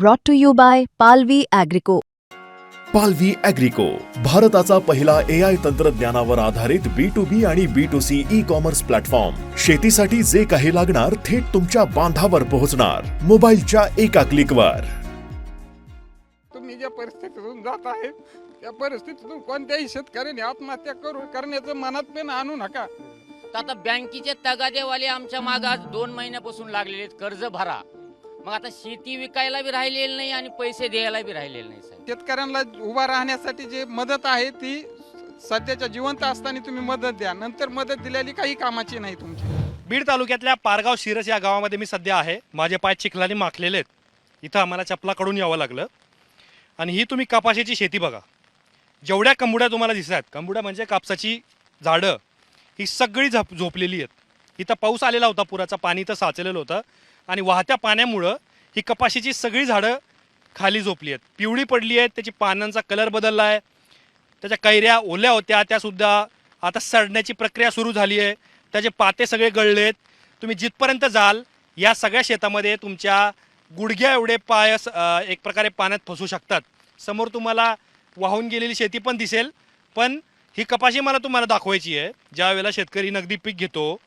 brought to you by Palvi Agrico. पालवी अॅग्रिको भारताचा पहिला ए आय तंत्रज्ञानावर आधारित बी टू बी आणि B two C e commerce platform शेतीसाठी जे काही लागणार थेट तुमच्या बांधावर पोहोचणार. मोबाईलच्या एका क्लिकवर तुम्ही ज्या परिस्थितीतून जात आहे त्या परिस्थितीतून कोणत्याही शेतकऱ्याने आत्महत्या करू करण्याचं मनात पण आणू नका. आता बँकेचे तगादेवाले आमच्या माग आज दोन महिन्यापासून लागलेले आहेत. कर्ज भरा. मग आता शेती विकायला बी राहिलेली नाही आणि पैसे द्यायला बी राहिलेले नाही साहेब. शेतकऱ्यांना उभा राहण्यासाठी जे मदत आहे ती सध्याच्या जिवंत असताना तुम्ही मदत द्या. नंतर मदत दिलेली काही कामाची नाही तुमची. बीड तालुक्यातल्या पारगाव शिरस या गावामध्ये मी सध्या आहे. माझे पाय चिखलाने माखलेले आहेत. इथं आम्हाला चपलाकडून यावं लागलं. आणि ही तुम्ही कपाशीची शेती बघा. जेवढ्या कंबुड्या तुम्हाला दिसत आहेत कंबुड्या म्हणजे कापसाची झाडं ही सगळी झप झोपलेली आहेत. इथं पाऊस आलेला होता पुराचा पाणी इथं साचलेलं होतं. आणि वाहत्या पाण्यामुळं ही कपाशीची सगळी झाडं खाली झोपली आहेत. पिवळी पडली आहेत त्याची पानांचा कलर बदलला आहे. त्याच्या कैऱ्या ओल्या होत्या त्यासुद्धा आता सडण्याची प्रक्रिया सुरू झाली आहे. त्याचे पाते सगळे गळले आहेत. तुम्ही जिथपर्यंत जाल या सगळ्या शेतामध्ये तुमच्या गुडघ्या एवढे पाय एक प्रकारे पाण्यात फसू शकतात. समोर तुम्हाला वाहून गेलेली शेती पण दिसेल पण ही कपाशी मला तुम्हाला दाखवायची आहे. ज्या वेळेला शेतकरी नगदी पीक घेतो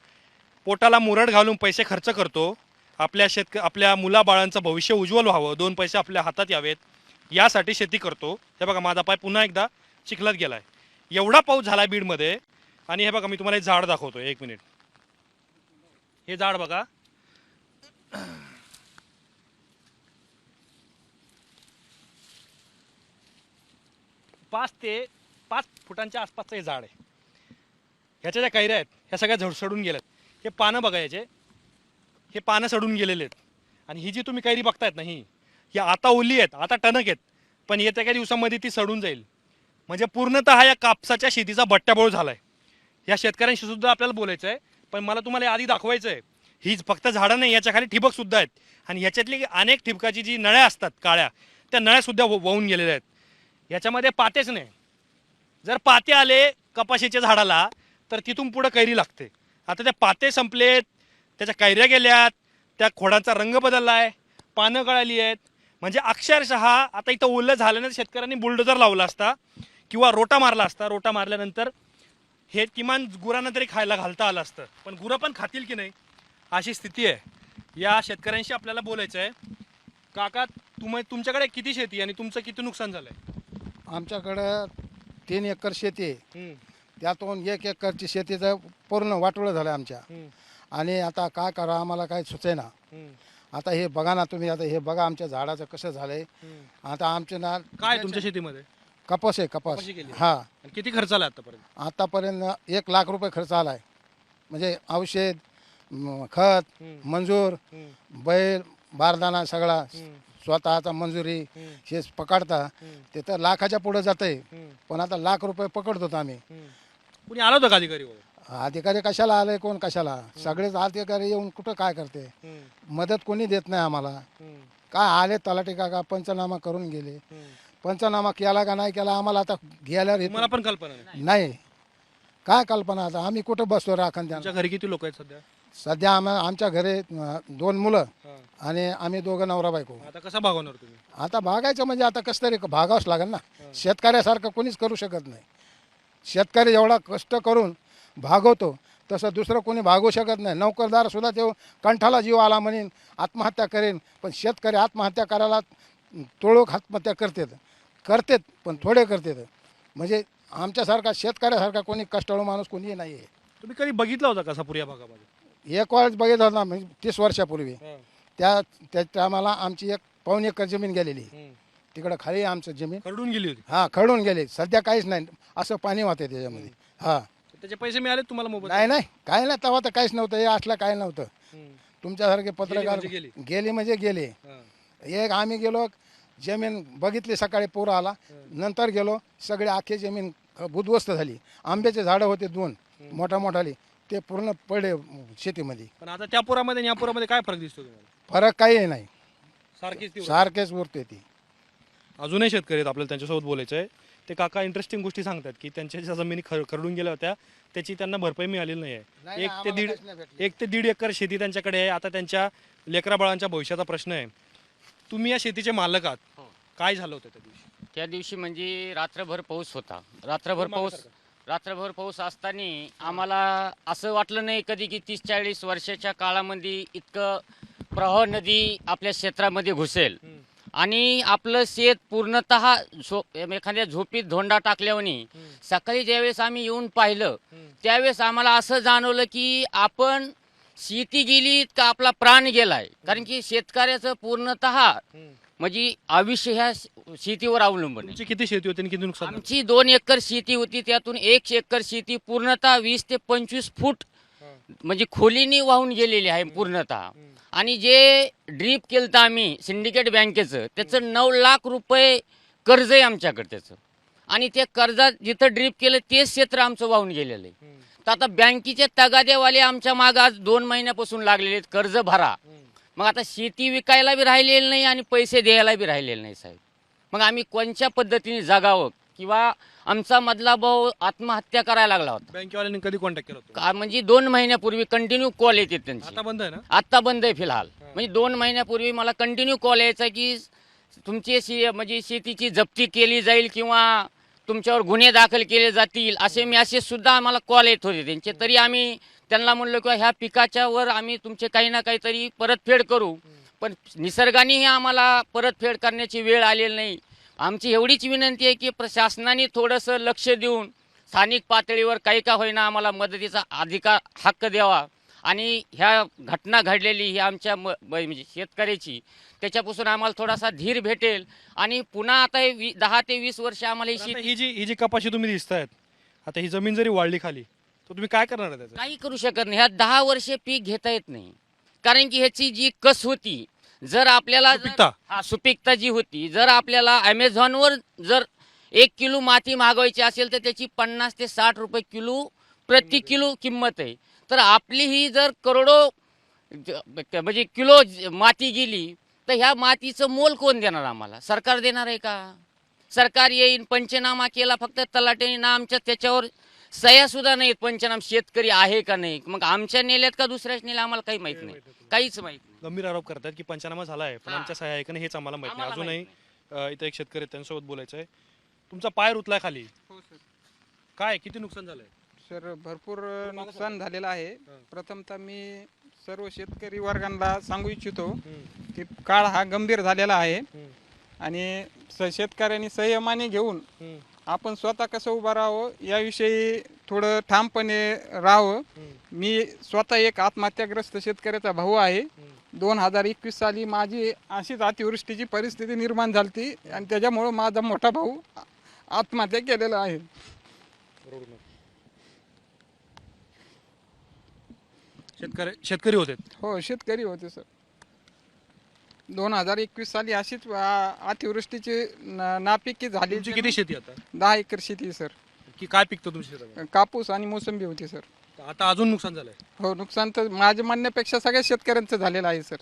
पोटाला मुरड घालून पैसे खर्च करतो आपल्या शेतक आपल्या मुलाबाळांचं भविष्य उज्ज्वल व्हावं दोन पैसे आपल्या हातात यावेत यासाठी शेती करतो. हे बघा माझा पाय पुन्हा एकदा चिखलात गेला आहे एवढा पाऊस झाला बीडमध्ये आणि हे बघा मी तुम्हाला हे झाड दाखवतो एक मिनिट. हे झाड बघा. पाच ते पाच फुटांच्या आसपासचं हे झाड आहे. ह्याच्या ज्या कैऱ्या आहेत ह्या सगळ्या झडसडून गेल्यात. हे पानं बघा याचे. हे पानं सडून गेलेले आहेत. आणि ही जी तुम्ही कैरी बघतायत ना ही ही आता ओली आहेत आता टणक आहेत. पण येत्या काही दिवसामध्ये ती सडून जाईल. म्हणजे पूर्णतः या कापसाच्या शेतीचा बट्ट्याबोळ आहे या शेतकऱ्यांशी सुद्धा आपल्याला बोलायचं आहे पण मला तुम्हाला आधी दाखवायचं आहे हीच फक्त झाडं नाही याच्या खाली ठिबक सुद्धा आहेत. आणि याच्यातली अनेक ठिबकाची जी नळ्या असतात काळ्या त्या नळ्या सुद्धा वाहून गेलेल्या आहेत. याच्यामध्ये पातेच नाही. जर पाते आले कपाशीच्या झाडाला तर तिथून पुढं कैरी लागते. आता त्या पाते संपलेत त्याच्या कैऱ्या गेल्यात त्या खोडांचा रंग बदलला आहे पानं गळाली आहेत. म्हणजे अक्षरशः आता इथं ओलं झाल्यानं शेतकऱ्यांनी बुलडोजर लावला असता किंवा रोटा मारला असता. रोटा मारल्यानंतर हे किमान गुरांना तरी खायला घालता आलं असतं. पण गुरं पण खातील की नाही अशी स्थिती आहे. या शेतकऱ्यांशी आपल्याला बोलायचं आहे. काका तुम तुमच्याकडे किती शेती आणि तुमचं किती नुकसान झालं आहे आमच्याकडं तीन एकर शेती आहे. त्यातून एक एकरची शेतीचं पूर्ण वाटोळं झालं आमच्या. आणि आता काय करा आम्हाला काय सुचेना. आता हे बघा ना तुम्ही आता हे बघा आमच्या झाडाचं कसं झालंय. आता आमचे ना काय तुमच्या शेतीमध्ये? कपास आहे कपास. कपाशी केली? हा. आणि किती खर्च आला आतापर्यंत? आतापर्यंत एक लाख रुपये खर्च आलाय. म्हणजे औषध म, खत मंजूर बैल बारदाना सगळा स्वतःचा मंजुरी हे पकडता ते तर लाखाच्या पुढे जात आहे पण आता लाख रुपये पकडतो आम्ही. कुणी आलं होतं का अधिकारी वगैरे? अधिकारी कशाला आले कोण कशाला? सगळेच अधिकारी येऊन कुठं काय करते? मदत कोणी देत नाही आम्हाला. काय आले तलाठी काका पंचनामा करून गेले. पंचनामा केला का नाही केला आम्हाला आता गेल्यावर मला पण कल्पना नाही. नाही. काय कल्पना आता? आम्ही कुठं बसतो राखण तुमच्या त्यांना घरी किती लोक आहेत सध्या? सध्या आम्हा आमच्या घरी अं, दोन मुलं हा. आणि आम्ही दोघं नवरा बायको. आता कसा भागवणार तुम्ही? आता भागायचं म्हणजे आता कसं तरी भागावंच लागेल ना. शेतकऱ्यासारखं कोणीच करू शकत नाही. शेतकरी एवढा कष्ट करून भागवतो तसं दुसरं कोणी भागवू शकत नाही. नोकरदार सुद्धा ते कंठाला जीव आला म्हणेन आत्महत्या करेन. पण शेतकरी आत्महत्या करायला तोळूक आत्महत्या करतात. करतात पण थोडे करतात. म्हणजे आमच्यासारखा शेतकऱ्यासारखा कोणी कष्टाळू माणूस कोणी नाही आहे तुम्ही कधी बघितला होता कसा पुऱ्या भागामध्ये? एक वेळेस बघितलं होतं ना म्हणजे तीस वर्षापूर्वी. त्या त्या टायमाला आमची एक पाऊण एकर जमीन गेलेली. तिकडं खाली आमचं जमीन. खरडून गेली होती. हा खडून गेले. सध्या काहीच नाही. असं पाणी वाहते त्याच्यामध्ये. हा. त्याचे पैसे मिळाले तुम्हाला मोबाईल नाही नाही. काय नाही तेव्हा तर काहीच नव्हतं. हे असलं काय नव्हतं. तुमच्यासारखे पत्रकार म्हणजे गेली. गेले म्हणजे गेले. एक आम्ही गेलो जमीन बघितली सकाळी पूर आला. नंतर गेलो सगळे आखे जमीन बुद्ध्वस्त झाली. आंब्याचे झाडं होते दोन मोठा मोठाली. ते पूर्ण पडले शेतीमध्ये. पण आता त्या पुरामध्ये आणि या पुरामध्ये काय फरक दिसतो तुम्हाला? फरक काही नाही. सारखीच ती सारखेच उरते ती. अजूनही शेतकरी आहेत आपल्याला त्यांच्यासोबत बोलायचं आहे ते काका इंटरेस्टिंग गोष्टी सांगतात की त्यांच्या ज्या जमिनी खर खरडून गेल्या होत्या त्याची त्यांना भरपाई मिळालेली नाही आहे नाही, एक ते दीड. एक ते दीड एकर शेती त्यांच्याकडे आहे. आता त्यांच्या लेकरा बाळांच्या भविष्याचा प्रश्न आहे. तुम्ही या शेतीचे मालक आहात. हो. काय झालं होतं त्या दिवशी? त्या दिवशी म्हणजे रात्रभर पाऊस होता. रात्रभर पाऊस रात्रभर पाऊस असताना आम्हाला असं वाटलं नाही कधी की तीस चाळीस वर्षाच्या काळामध्ये इतकं प्रवाह नदी आपल्या क्षेत्रामध्ये घुसेल. आणि आपलं शेत पूर्णतः झो एखाद्या झोपीत धोंडा टाकल्याने सकाळी ज्यावेळेस आम्ही येऊन पाहिलं त्यावेळेस आम्हाला असं जाणवलं की आपण शेती गेली का आपला प्राण गेलाय? कारण की शेतकऱ्याचं पूर्णतः म्हणजे आयुष्य ह्या शेतीवर अवलंबून आहे. तुमची किती शेती होती आणि किती नुकसान झालं? आमची दोन एकर शेती होती त्यातून एक एकर शेती पूर्णतः वीस ते पंचवीस फूट म्हणजे खोलीनी वाहून गेलेली आहे पूर्णतः. आणि जे ड्रीप केलं तर आम्ही सिंडिकेट बँकेचं त्याचं नऊ लाख रुपये कर्ज आहे आमच्याकडे त्याचं. आणि ते कर्जात जिथं ड्रीप केलं तेच क्षेत्र आमचं वाहून गेलेलं आहे. तर आता बँकेचे तगादेवाले आमच्या माग आज दोन महिन्यापासून लागलेले आहेत कर्ज भरा. मग आता शेती विकायला बी राहिलेली नाही आणि पैसे द्यायला बी राहिलेले नाही साहेब. मग आम्ही कोणत्या पद्धतीने जगावं? किंवा आमचा मधला भाऊ आत्महत्या करायला लागला होता. बँकेवाल्यांनी कधी कॉन्टॅक्ट केला होता? का म्हणजे दोन महिन्यापूर्वी कंटिन्यू कॉल येते त्यांची. आता बंद आहे ना? आत्ता बंद आहे फिलहाल. म्हणजे दोन महिन्यापूर्वी मला कंटिन्यू कॉल यायचा की तुमची शे म्हणजे शेतीची जप्ती केली जाईल किंवा तुमच्यावर गुन्हे दाखल केले जातील असे मेसेज सुद्धा आम्हाला कॉल येत होते त्यांचे. तरी आम्ही त्यांना म्हणलो किंवा ह्या पिकाच्या वर आम्ही तुमचे काही ना काहीतरी परतफेड करू. पण निसर्गानेही आम्हाला परतफेड करण्याची वेळ आलेली नाही. आमची एवढीच विनंती आहे की प्रशासनाने थोडंसं लक्ष देऊन स्थानिक पातळीवर काही का होईना आम्हाला मदतीचा अधिकार हक्क द्यावा. आणि ह्या घटना घडलेली ही आमच्या म म्हणजे शेतकऱ्याची त्याच्यापासून आम्हाला थोडासा धीर भेटेल. आणि पुन्हा आता हे वी दहा ते वीस वर्ष आम्हाला ही शेती ही जी ही जी कपाशी तुम्ही दिसतायत आता ही जमीन जरी वाढली खाली तर तुम्ही काय करणार आहे त्याचं? काही करू शकत नाही. ह्या दहा वर्षे पीक घेता येत नाही. कारण की ह्याची जी कस होती जर आपल्याला जर- सुपीकता. हा सुपीकता जी होती जर आपल्याला अमेझॉनवर जर एक किलो माती मागवायची असेल तर त्याची पन्नास ते साठ रुपये किलो प्रति किलो किंमत आहे. तर आपली ही जर करोडो ज- म्हणजे किलो ज- माती गेली तर ह्या मातीचं मोल कोण देणार आम्हाला? सरकार देणार आहे का? सरकार येईन पंचनामा केला फक्त तलाट्याने ना आमच्या त्याच्यावर सह्या सुद्धा नाहीत पंचनामा शेतकरी आहे का नाही? मग आमच्या नेल्यात का दुसऱ्याच नेल्या? आम्हाला काही माहीत नाही. काहीच माहीत नाही. गंभीर आरोप करतात की पंचनामा झाला आहे पण हा. आमच्या सह्या आहे का नाही हेच आम्हाला माहीत नाही. आम्हाला अजूनही अं, इथं एक शेतकरी आहेत, त्यांच्यासोबत बोलायचं आहे. तुमचा पाय रुतलाय खाली. हो सर. काय किती नुकसान झालंय? सर भरपूर नुकसान झालेलं आहे. प्रथमतः मी सर्व शेतकरी वर्गांना सांगू इच्छितो की काळ हा गंभीर झालेला आहे. आणि स शेतकऱ्यांनी संयमाने घेऊन आपण स्वतः कसं उभं राहावं याविषयी थोडं ठामपणे राहावं. मी स्वतः एक आत्महत्याग्रस्त शेतकऱ्याचा भाऊ आहे. दोन हजार एकवीस साली माझी अशीच अतिवृष्टीची परिस्थिती निर्माण झाली आणि त्याच्यामुळं माझा मोठा भाऊ आत्महत्या केलेला आहे. शेतकरी शेतकरी होते. हो शेतकरी होते सर. दोन हजार एकवीस साली अशीच आ- अतिवृष्टीची न- नापिकी झाली तुमची किती शेती आता? दहा एकर शेती आहे, सर. की काय पिकतं शेतात? कापूस आणि मोसंबी होती सर. आता अजून नुकसान झालंय? हो नुकसान तर माझ्या म्हणण्यापेक्षा सगळ्या शेतकऱ्यांचं झालेलं आहे सर.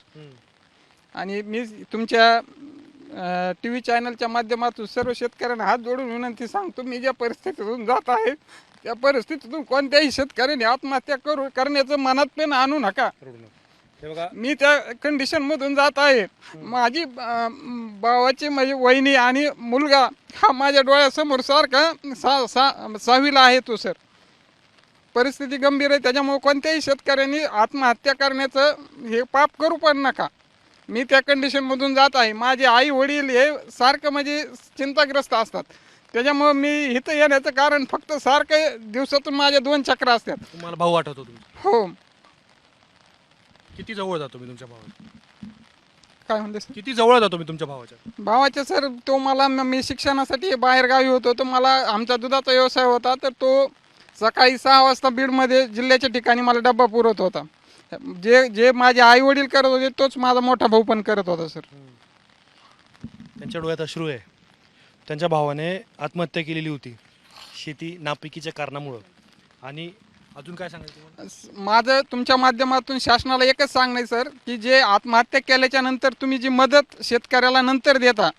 आणि मी तुमच्या टी व्ही चॅनलच्या माध्यमातून सर्व शेतकऱ्यांना हात जोडून विनंती सांगतो मी ज्या परिस्थितीतून जात आहे त्या परिस्थितीतून कोणत्याही शेतकऱ्याने आत्महत्या करू करण्याचं मनात पण आणू नका. हे बघा. मी त्या कंडिशन मधून जात आहे. माझी भावाची माझी वहिनी आणि मुलगा हा माझ्या डोळ्यासमोर सारखा सा सा सहावीला आहे तो सर परिस्थिती गंभीर आहे त्याच्यामुळे कोणत्याही शेतकऱ्यांनी आत्महत्या करण्याचं हे पाप करू पण नका. मी त्या कंडिशनमधून जात आहे. माझे आई वडील हे सारखं म्हणजे चिंताग्रस्त असतात. त्याच्यामुळं मी इथं येण्याचं कारण फक्त सारखं दिवसातून माझ्या दोन चक्र असतात. तुम्हाला भाऊ तुमचा. हो. किती जवळ जातो मी तुमच्या भावाच्या? काय म्हणते सर किती जवळ जातो मी तुमच्या भावाच्या? भावाचे सर तो मला म- मी शिक्षणासाठी बाहेर गावी होतो तो मला आमचा दुधाचा व्यवसाय होता तर तो सकाळी सहा वाजता बीडमध्ये जिल्ह्याच्या ठिकाणी मला डब्बा पुरवत होता. जे जे माझे आई वडील करत होते तोच माझा मोठा भाऊ पण करत होता सर त्यांच्या डोळ्यात अश्रू आहे. त्यांच्या भावाने आत्महत्या केलेली होती शेती नापिकीच्या कारणामुळं. आणि अजून काय सांगायचं तुम्हाला? माझं तुमच्या माध्यमातून शासनाला एकच सांगणं सर की जे आत्महत्या केल्याच्यानंतर तुम्ही जी मदत शेतकऱ्याला नंतर देता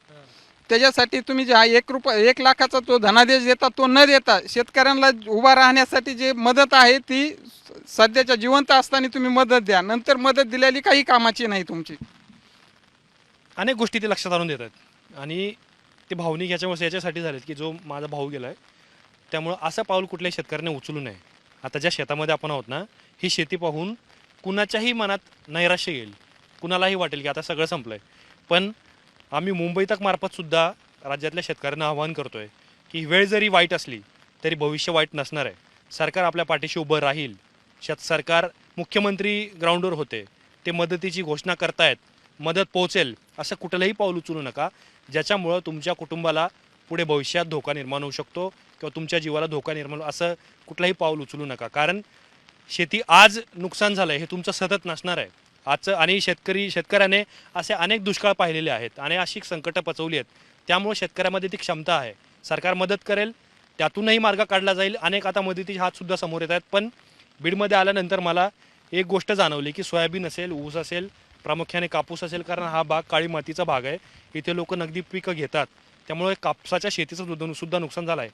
त्याच्यासाठी तुम्ही जे हा एक रुपया एक लाखाचा तो धनादेश देता तो न देता शेतकऱ्यांना उभा राहण्यासाठी जे मदत आहे ती सध्याच्या जिवंत असताना तुम्ही मदत द्या. नंतर मदत दिलेली काही कामाची नाही तुमची. अनेक गोष्टी ते लक्षात आणून देतात. आणि ते भावनिक याच्यामुळे याच्यासाठी झालेत की जो माझा भाऊ गेला आहे त्यामुळं असं पाऊल कुठल्याही शेतकऱ्याने उचलू नये. आता ज्या शेतामध्ये आपण आहोत ना ही शेती पाहून कुणाच्याही मनात नैराश्य येईल. कुणालाही वाटेल की आता सगळं संपलं आहे पण आम्ही मुंबई तक मार्फतसुद्धा राज्यातल्या शेतकऱ्यांना आवाहन करतो आहे की वेळ जरी वाईट असली तरी भविष्य वाईट नसणार आहे. सरकार आपल्या पाठीशी उभं राहील. शेत सरकार मुख्यमंत्री ग्राउंडवर होते. ते मदतीची घोषणा करतायत. मदत पोहोचेल असं कुठलंही पाऊल उचलू नका. ज्याच्यामुळं तुमच्या कुटुंबाला पुढे भविष्यात धोका निर्माण होऊ शकतो किंवा तुमच्या जीवाला धोका निर्माण असं कुठलंही पाऊल उचलू नका. कारण शेती आज नुकसान झालं हे तुमचं सतत नसणार आहे. आजचं आणि शेतकरी शेतकऱ्याने असे अनेक दुष्काळ पाहिलेले आहेत आणि अशी संकटं पचवली आहेत. त्यामुळे शेतकऱ्यामध्ये ती क्षमता आहे. सरकार मदत करेल त्यातूनही मार्ग काढला जाईल. अनेक आता मदतीचे हातसुद्धा समोर येत आहेत. पण बीडमध्ये आल्यानंतर मला एक गोष्ट जाणवली की सोयाबीन असेल ऊस असेल प्रामुख्याने कापूस असेल कारण हा भाग काळी मातीचा भाग आहे. इथे लोक नगदी पिकं घेतात. त्यामुळे कापसाच्या शेतीचं सुद्धा सुद्धा नुकसान झालं आहे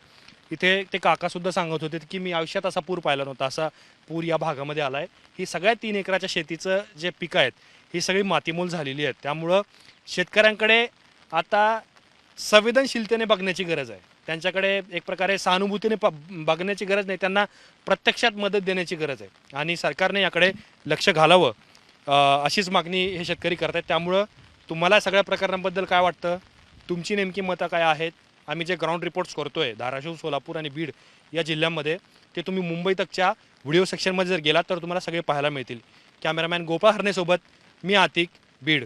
इथे ते काकासुद्धा सांगत होते की मी आयुष्यात असा पूर पाहिला नव्हता असा पूर या भागामध्ये आला आहे ही सगळ्या तीन एकराच्या शेतीचं जे पिकं आहेत ही सगळी मातीमोल झालेली आहेत. त्यामुळं शेतकऱ्यांकडे आता संवेदनशीलतेने बघण्याची गरज आहे. त्यांच्याकडे एक प्रकारे सहानुभूतीने प बघण्याची गरज नाही त्यांना प्रत्यक्षात मदत देण्याची गरज आहे. आणि सरकारने याकडे लक्ष घालावं अशीच मागणी हे शेतकरी करत आहेत त्यामुळं तुम्हाला सगळ्या प्रकरणांबद्दल काय वाटतं? तुमची नेमकी मतं काय आहेत? आम्ही जे ग्राउंड रिपोर्ट्स करतो आहे धाराशिव सोलापूर आणि बीड या जिल्ह्यांमध्ये ते तुम्ही मुंबई तकच्या व्हिडिओ सेक्शनमध्ये जर गेलात तर तुम्हाला सगळे पाहायला मिळतील. कॅमेरामॅन गोपाळ हरणेसोबत मी आतिक बीड.